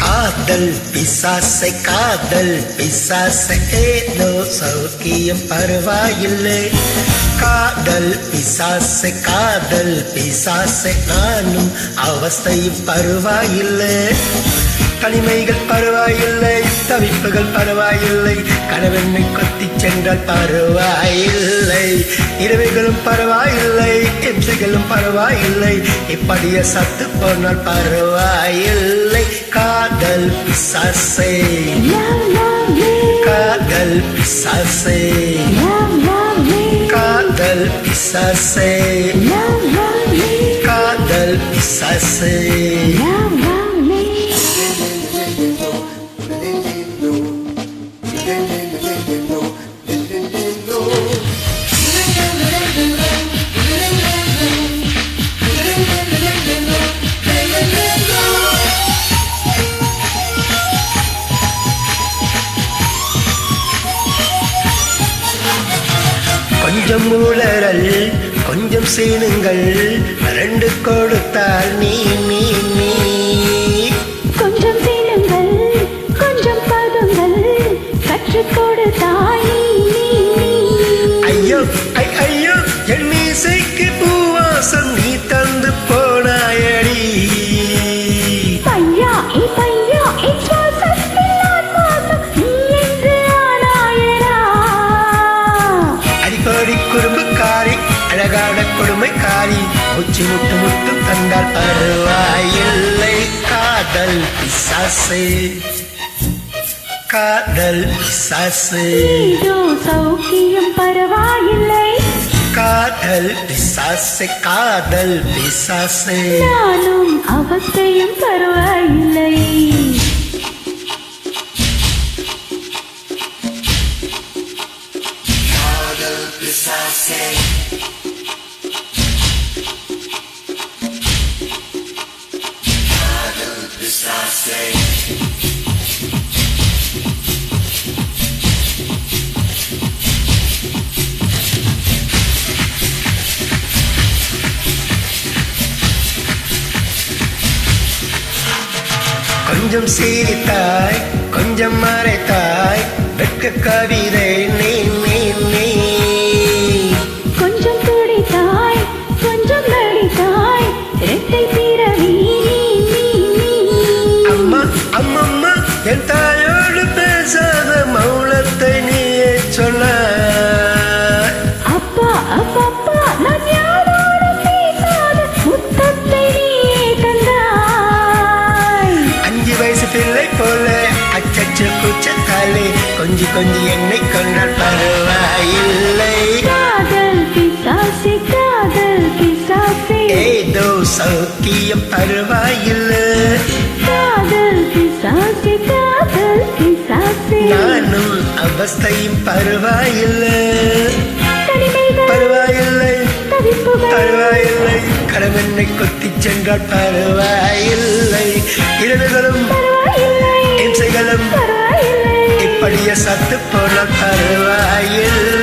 காதல் பிசாசை காதல் பிசாசை ஏதோ சௌக்கியம் பரவாயில்லை காதல் பிசாசை காதல் பிசாசை நானும். அவஸ்தையும் பரவாயில்லை. தனிமைகள் பரவாயில்லை தவிப்புகள் பரவாயில்லை. கணவனை கொத்தி சென்றால் பரவாயில்லை. இரவுகளும் பரவாயில்லை இம்சைகளும் பரவாயில்லை. இப்படிய சத்து போனால் பரவாயில்லை. காதல் பிசாசே. காதல் பிசாசே. காதல் பிசாசே காதல் பிசாசே கொஞ்சம் ஊழறல் கொஞ்சம் சீனுங்கள் ரெண்டு கொடுத்தால் நீ நீ நீ. பிசாசே காதல் பிசாசே சௌக்கியம் பரவாயில்லை. காதல் பிசாசே காதல் பிசாசே நானும் அவஸ்தையும் பரவாயில்லை. கொஞ்சம் சீரித்தாய் கொஞ்சம் மறைத்தாய் வெட்க கவிதை நீ நீ நீ கொஞ்சம் துடித்தாய் கொஞ்சம் நடித்தாய் இரட்டை பிறவி. அம்மா அம்மம்மா என் குச்சத்தாலே கொஞ்சி கொஞ்சி என்னை கொண்டால் பரவாயில்லை காதல் பிசாசே காதல் பிசாசே. ஏதோ சௌக்கியம் பரவாயில்லை. காதல் பிசாசே காதல் பிசாசே. நானும் அவஸ்தையும் பரவாயில்லை. பரவாயில்லை. பரவாயில்லை. கடவெண்ணை கொத்தி சென்றால் பரவாயில்லை. இரவுகளும் சத்து போல தருவாயில்.